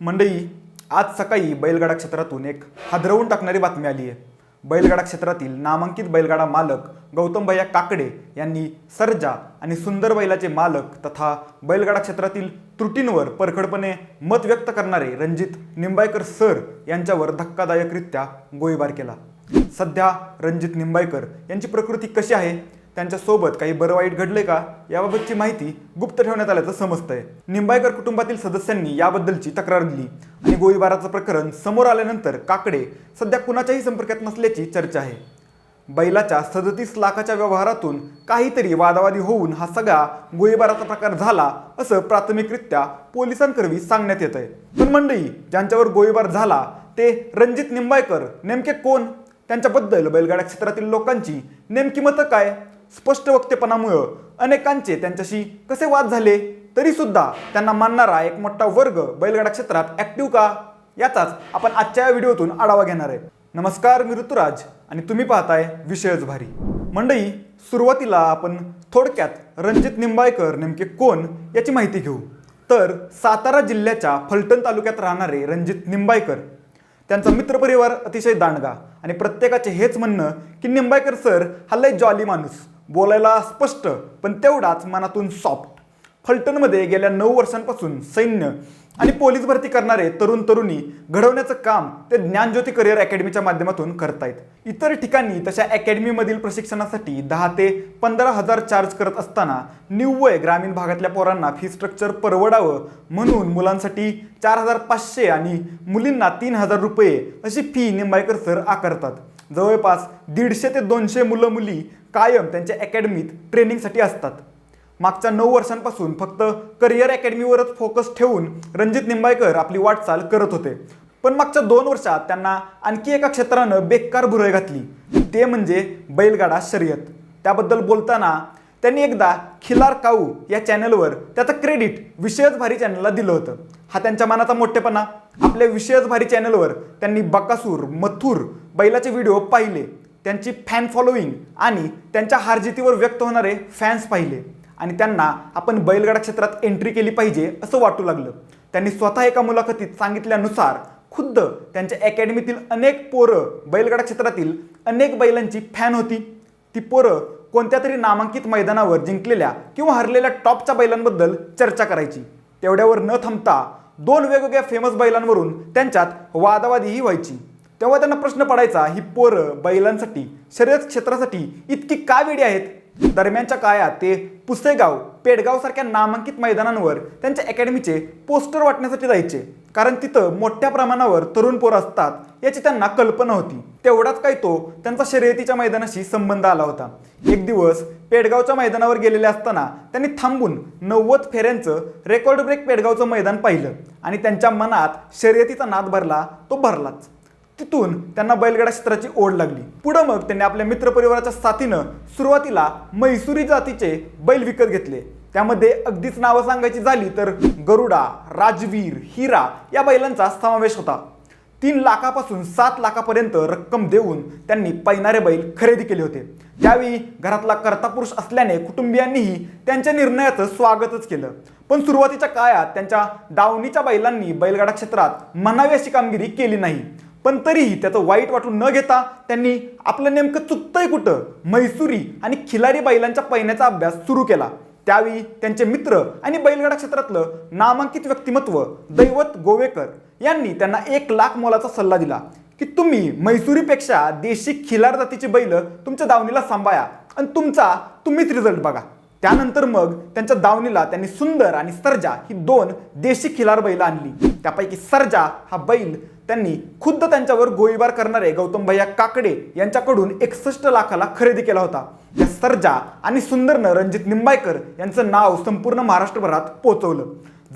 मंडई आज सकाळी बैलगाडा क्षेत्रातून एक हादरवून टाकणारी बातमी आली आहे. बैलगाडा क्षेत्रातील नामांकित बैलगाडा मालक गौतम भैया काकडे यांनी सर्जा आणि सुंदर बैलाचे मालक तथा बैलगाडा क्षेत्रातील त्रुटींवर परखडपणे मत व्यक्त करणारे रणजित निंबायकर सर यांच्यावर धक्कादायकरित्या गोळीबार केला. सध्या रणजित निंबायकर यांची प्रकृती कशी आहे? त्यांच्यासोबत काही बरं वाईट घडलंय का? याबाबतची माहिती गुप्त ठेवण्यात आल्याचं समजतंय. निंबाळकर कुटुंबातील सदस्यांनी याबद्दलची तक्रार दिली. आणि गोळीबाराचं प्रकरण समोर आल्यानंतर काकडे सध्या कुणाच्याही संपर्कात नसल्याची चर्चा आहे. बैलाच्या सदतीस लाखाच्या व्यवहारातून काहीतरी वादावादी होऊन हा सगळा गोळीबाराचा प्रकार झाला असं प्राथमिकरित्या पोलिसांकरवी सांगण्यात येत आहे पण मंडळी ज्यांच्यावर गोळीबार झाला ते रणजित निंबायकर नेमके कोण? त्यांच्याबद्दल बैलगाड्या क्षेत्रातील लोकांची नेमकी मतं काय? स्पष्ट वक्तेपणामुळं अनेकांचे त्यांच्याशी कसे वाद झाले तरी सुद्धा त्यांना मानणारा एक मोठा वर्ग बैलगाडा क्षेत्रात ऍक्टिव्ह का? याचाच आपण आजच्या या व्हिडिओतून आढावा घेणार आहे. नमस्कार मी ऋतुराज आणि तुम्ही पाहताय विषयच भारी. मंडई सुरुवातीला आपण थोडक्यात रणजित निंबाळकर नेमके कोण याची माहिती घेऊ. तर सातारा जिल्ह्याच्या फलटण तालुक्यात राहणारे रणजित निंबाळकर त्यांचा मित्रपरिवार अतिशय दांडगा आणि प्रत्येकाचे हेच म्हणणं की निंबाळकर सर हा लय जॉली माणूस. बोलायला स्पष्ट पण तेवढाच मनातून सॉफ्ट फलटणमध्ये गेल्या नऊ वर्षांपासून सैन्य आणि पोलीस भरती करणारे तरुण तरुणी घडवण्याचं काम ते ज्ञानज्योती करिअर अकॅडमीच्या माध्यमातून करतायत. इतर ठिकाणी तशा अकॅडमीमधील प्रशिक्षणासाठी दहा ते पंधरा हजार चार्ज करत असताना निव्वय ग्रामीण भागातल्या पोरांना फी स्ट्रक्चर परवडावं म्हणून मुलांसाठी चार हजार पाचशे आणि मुलींना तीन हजार रुपये अशी फी निंबाळकर सर आकारतात. जवळपास दीडशे ते दोनशे मुलं मुली कायम त्यांच्या अकॅडमीत ट्रेनिंगसाठी असतात. मागच्या नऊ वर्षांपासून फक्त करिअर अकॅडमीवरच फोकस ठेवून रणजित निंबाळकर आपली वाटचाल करत होते. पण मागच्या दोन वर्षात त्यांना आणखी एका क्षेत्रानं बेकार भुरळ घातली. ते म्हणजे बैलगाडा शर्यत. त्याबद्दल बोलताना त्यांनी एकदा खिलार काऊ या चॅनलवर त्याचं क्रेडिट विषयच भारी चॅनलला दिलं होतं. हा त्यांच्या मनाचा मोठेपणा. आपल्या विषयच भारी चॅनलवर त्यांनी बकासूर मथुर बैलाचे व्हिडिओ पाहिले. त्यांची फॅन फॉलोईंग आणि त्यांच्या हारजितीवर व्यक्त होणारे फॅन्स पाहिले. आणि त्यांना आपण बैलगाडा क्षेत्रात एंट्री केली पाहिजे असं वाटू लागलं. त्यांनी स्वतः एका मुलाखतीत सांगितल्यानुसार खुद्द त्यांच्या अकॅडमीतील अनेक पोरं बैलगाडा क्षेत्रातील अनेक बैलांची फॅन होती. ती पोरं कोणत्या तरी नामांकित मैदानावर जिंकलेल्या किंवा हरलेल्या टॉपच्या बैलांबद्दल चर्चा करायची. तेवढ्यावर न थांबता दोन वेगवेगळ्या फेमस बैलांवरून त्यांच्यात वादावादीही व्हायची. तेव्हा त्यांना प्रश्न पडायचा ही पोरं बैलांसाठी शर्यत क्षेत्रासाठी इतकी का वेडी आहेत? दरम्यानच्या काळात ते पुसेगाव पेडगाव सारख्या नामांकित मैदानांवर त्यांच्या अकॅडमीचे पोस्टर वाटण्यासाठी जायचे. कारण तिथं मोठ्या प्रमाणावर तरुण पोरं असतात याची त्यांना कल्पना होती. तेवढाच काही तो त्यांचा शर्यतीच्या मैदानाशी संबंध आला होता. एक दिवस पेडगावच्या मैदानावर गेलेले असताना त्यांनी थांबून नव्वद फेऱ्यांचं रेकॉर्ड ब्रेक पेडगावचं मैदान पाहिलं आणि त्यांच्या मनात शर्यतीचा नाद भरला तो भरलाच. तिथून त्यांना बैलगाडा क्षेत्राची ओढ लागली. पुढं मग त्यांनी आपल्या मित्रपरिवाराच्या साथीनं सुरुवातीला मैसुरी जातीचे बैल विकत घेतले. त्यामध्ये अगदीच नावं सांगायची झाली तर गरुडा राजवीर हिरा या बैलांचा समावेश होता. तीन लाखापासून सात लाखापर्यंत रक्कम देऊन त्यांनी पैनारे बैल खरेदी केले होते. त्यावेळी घरातला कर्ता पुरुष असल्याने कुटुंबियांनीही त्यांच्या निर्णयाचं स्वागतच केलं. पण सुरुवातीच्या काळात त्यांच्या दावणीच्या बैलांनी बैलगाडा क्षेत्रात म्हणावी अशी कामगिरी केली नाही. पण तरीही त्याचं वाईट वाटून न घेता त्यांनी आपलं नेमकं चुकतंय कुठं? म्हैसुरी आणि खिलारी बैलांच्या पैण्याचा अभ्यास सुरू केला. त्यावेळी त्यांचे मित्र आणि बैलगाडा क्षेत्रातलं नामांकित व्यक्तिमत्व दैवत गोवेकर यांनी त्यांना एक लाख मोलाचा सल्ला दिला की तुम्ही म्हैसुरीपेक्षा देशी खिलार जातीची बैल तुमच्या दावणीला सांभाळा आणि तुमचा तुम्हीच रिझल्ट बघा. त्यानंतर मग त्यांच्या दावणीला त्यांनी सुंदर आणि सर्जा ही दोन देशी खिलार बैल आणली. त्यापैकी सर्जा हा बैल त्यांनी खुद्द त्यांच्यावर गोळीबार करणारे गौतम भैया काकडे यांच्याकडून एकसष्ट लाखाला खरेदी केला होता. या सर्जा आणि सुंदरनं रणजित निंबायकर यांचं नाव संपूर्ण महाराष्ट्रभरात पोचवलं.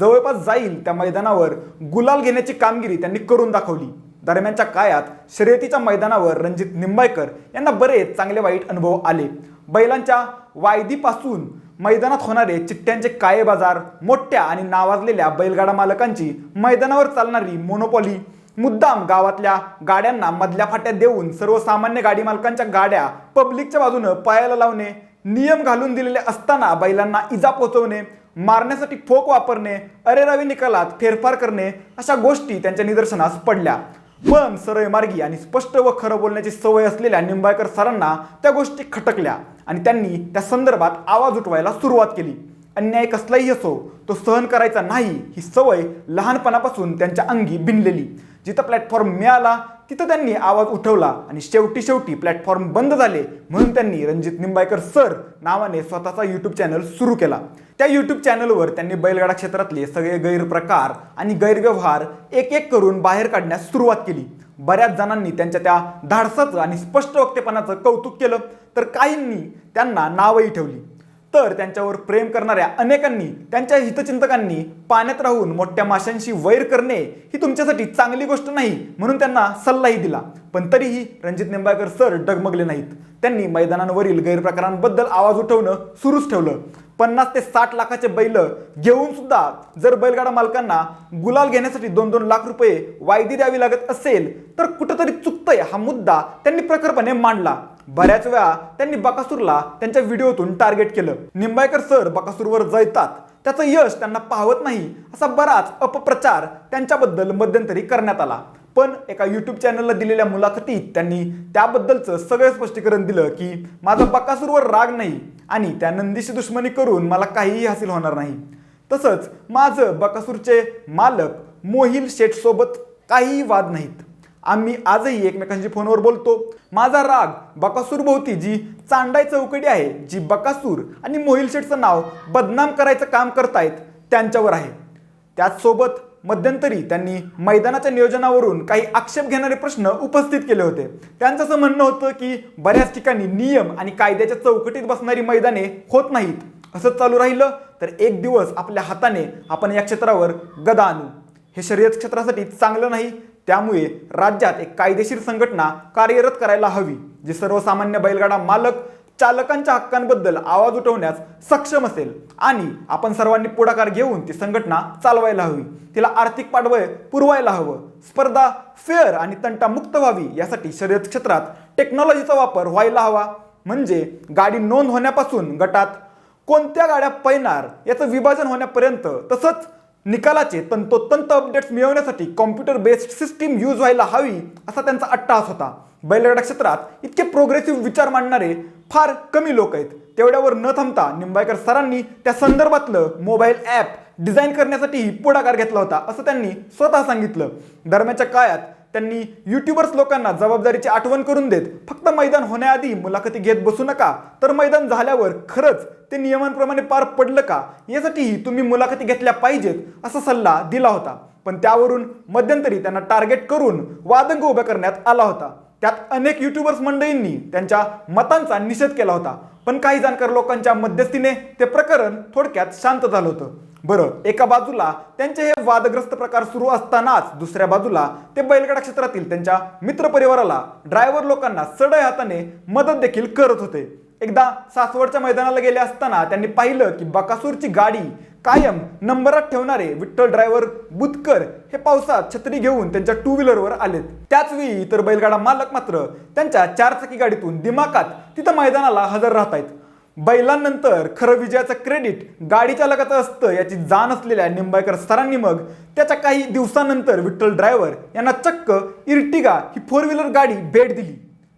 जवळपास जाईल त्या मैदानावर गुलाल घेण्याची कामगिरी त्यांनी करून दाखवली. दरम्यानच्या काळात शर्यतीच्या मैदानावर रणजित निंबायकर यांना बरेच चांगले वाईट अनुभव आले. बैलांच्या वायदीपासून मैदानात होणारे चिट्ट्यांचे काळे बाजार मोठ्या आणि नावाजलेल्या बैलगाडा मालकांची मैदानावर चालणारी मोनोपॉली मुद्दाम गावातल्या गाड्यांना मधल्या फाट्या देऊन सर्वसामान्य गाडी मालकांच्या गाड्या पब्लिकच्या बाजूनं पायाला लावणे नियम घालून दिलेले असताना बैलांना इजा पोचवणे मारण्यासाठी फोक वापरणे अरेरावी निकालात फेरफार करणे अशा गोष्टी त्यांच्या निदर्शनास पडल्या. पण सरळ मार्गी आणि स्पष्ट व खरं बोलण्याची सवय असलेल्या निंबाळकर सरांना त्या गोष्टी खटकल्या आणि त्यांनी त्या संदर्भात आवाज उठवायला सुरुवात केली. अन्याय कसलाही असो तो सहन करायचा नाही. ही सवय लहानपणापासून त्यांच्या अंगी भिनलेली जिथं प्लॅटफॉर्म मिळाला तिथं त्यांनी आवाज उठवला आणि शेवटी शेवटी प्लॅटफॉर्म बंद झाले म्हणून त्यांनी रणजित निंबाळकर सर नावाने स्वतःचा यूट्यूब चॅनल सुरू केला. त्या यूट्यूब चॅनलवर त्यांनी बैलगाडा क्षेत्रातले सगळे गैरप्रकार आणि गैरव्यवहार एक एक करून बाहेर काढण्यास सुरुवात केली. बऱ्याच जणांनी त्यांच्या त्या धाडसाचं आणि स्पष्ट वक्तेपणाचं कौतुक केलं तर काहींनी त्यांना नावही ठेवली. तर त्यांच्यावर प्रेम करणाऱ्या अनेकांनी त्यांच्या हितचिंतकांनी पाण्यात राहून मोठ्या माशांशी वैर करणे ही तुमच्यासाठी चांगली गोष्ट नाही म्हणून त्यांना सल्लाही दिला. पण तरीही रणजित निंबाळकर सर डगमगले नाहीत. त्यांनी मैदानांवरील गैरप्रकारांबद्दल आवाज उठवणं सुरूच ठेवलं. पन्नास ते साठ लाखाचे बैल घेऊन सुद्धा जर बैलगाडा मालकांना गुलाल घेण्यासाठी दोन दोन लाख रुपये वायदी द्यावी लागत असेल तर कुठंतरी चुकतंय हा मुद्दा त्यांनी प्रखरपणे मांडला. बऱ्याच वेळा त्यांनी बकासूरला त्यांच्या व्हिडिओतून टार्गेट केलं. निंबाळकर सर बकासूरवर जळतात त्याचं यश त्यांना पाहत नाही असा बराच अपप्रचार त्यांच्याबद्दल मध्यंतरी करण्यात आला. पण एका युट्यूब चॅनलला दिलेल्या मुलाखतीत त्यांनी त्याबद्दलचं सगळं स्पष्टीकरण दिलं की माझा बकासूरवर राग नाही आणि त्या नंदीशी दुश्मनी करून मला काहीही हासिल होणार नाही. तसंच माझं बकासूरचे मालक मोहिल शेठसोबत काहीही वाद नाहीत. आम्ही आजही एकमेकांशी फोनवर बोलतो. माझा राग बकासूर भोवती जी चांडाई चौकडी आहे जी बकासूर आणि मोहिल शेठचं नाव बदनाम करायचं काम करतायत त्यांच्यावर आहे. त्याचसोबत मध्यंतरी त्यांनी मैदानाच्या नियोजनावरून काही आक्षेप घेणारे प्रश्न उपस्थित केले होते. त्यांचं असं म्हणणं होतं की बऱ्याच ठिकाणी नियम आणि कायद्याच्या चौकटीत बसणारी मैदाने होत नाहीत. असंच चालू राहिलं तर एक दिवस आपल्या हाताने आपण या क्षेत्रावर गदा आणू. हे शर्यत क्षेत्रासाठी चांगलं नाही त्यामुळे राज्यात एक कायदेशीर संघटना कार्यरत करायला हवी जी सर्वसामान्य बैलगाडा मालक चालकांच्या हक्कांबद्दल आवाज उठवण्यास सक्षम असेल. आणि आपण सर्वांनी पुढाकार घेऊन ती संघटना चालवायला हवी. तिला आर्थिक पाठबळ पुरवायला हवं. स्पर्धा फेअर आणि तंटामुक्त व्हावी यासाठी शर्यत क्षेत्रात टेक्नॉलॉजीचा वापर व्हायला हवा. म्हणजे गाडी नोंद होण्यापासून गटात कोणत्या गाड्या पैणार याचं विभाजन होण्यापर्यंत तसंच निकालाचे तंतोतंत अपडेट्स मिळवण्यासाठी कॉम्प्युटर बेस्ड सिस्टीम यूज व्हायला हवी असा त्यांचा अट्टाहास होता. बैलगाडा क्षेत्रात इतके प्रोग्रेसिव्ह विचार मांडणारे फार कमी लोक आहेत. तेवढ्यावर न थांबता निंबाळकर सरांनी त्या संदर्भातलं मोबाईल ॲप डिझाईन करण्यासाठीही पुढाकार घेतला होता असं त्यांनी स्वतः सांगितलं. दरम्यानच्या काळात त्यांनी युट्यूबर्स लोकांना जबाबदारीची आठवण करून देत फक्त मैदान होण्याआधी मुलाखती घेत बसू नका. तर मैदान झाल्यावर खरंच ते नियमांप्रमाणे पार पडलं का? यासाठीही तुम्ही मुलाखती घेतल्या पाहिजेत असा सल्ला दिला होता. पण त्यावरून मध्यंतरी त्यांना टार्गेट करून वादंग उभा करण्यात आला होता. त्यात अनेक युट्यूबर्स मंडळींनी त्यांच्या मतांचा निषेध केला होता. पण काही जाणकार लोकांच्या मध्यस्थीने ते प्रकरण थोडक्यात शांत झालं होतं. बरं एका बाजूला त्यांचे हे वादग्रस्त प्रकार सुरू असतानाच दुसऱ्या बाजूला ते बैलगाडा क्षेत्रातील त्यांच्या मित्रपरिवाराला ड्रायव्हर लोकांना सडय हाताने मदत देखील करत होते. एकदा सासवडच्या मैदानाला गेले असताना त्यांनी पाहिलं की बकासूरची गाडी कायम नंबरात ठेवणारे विठ्ठल ड्रायव्हर बुतकर हे पावसात छत्री घेऊन त्यांच्या टू व्हीलरवर आलेत. त्याच वेळी इतर बैलगाडा मालक मात्र त्यांच्या चारचाकी गाडीतून दिमाकात तिथं मैदानाला हजर राहत आहेत बैलांनंतर खरं विजयाचं क्रेडिट गाडी चालकाचं असतं याची जाण असलेल्या निंबाळकर सरांनी मग. त्याच्या काही दिवसानंतर विठ्ठल ड्रायव्हर यांना चक्क इर्टिगा ही फोर व्हीलर गाडी भेट दिली.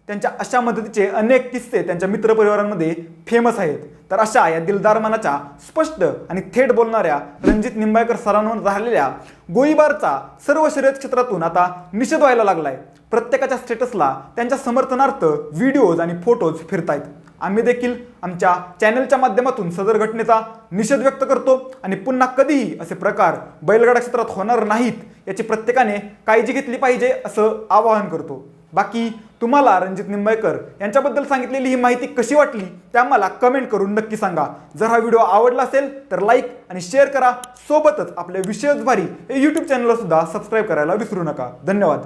त्यांच्या अशा मदतीचे अनेक किस्से त्यांच्या मित्रपरिवारांमध्ये फेमस आहेत. तर अशा या दिलदार मनाच्या स्पष्ट आणि थेट बोलणाऱ्या रणजित निंबाळकर सरांवर झालेल्या गोळीबारचा सर्व शर्यत क्षेत्रातून आता निषेध व्हायला लागलाय. प्रत्येकाच्या स्टेटसला त्यांच्या समर्थनार्थ व्हिडिओज आणि फोटोज फिरतायत. आम्ही देखील आमच्या चॅनलच्या माध्यमातून सदर घटनेचा निषेध व्यक्त करतो आणि पुन्हा कधीही असे प्रकार बैलगाडा क्षेत्रात होणार नाहीत याची प्रत्येकाने काळजी घेतली पाहिजे असं आवाहन करतो. बाकी तुम्हाला रणजित निंबाळकर यांच्याबद्दल सांगितलेली ही माहिती कशी वाटली ते आम्हाला कमेंट करून नक्की सांगा. जर हा व्हिडिओ आवडला असेल तर लाईक आणि शेअर करा. सोबतच आपल्या विशेष भारी हे यूट्यूब चॅनलसुद्धा सबस्क्राईब करायला विसरू नका. धन्यवाद.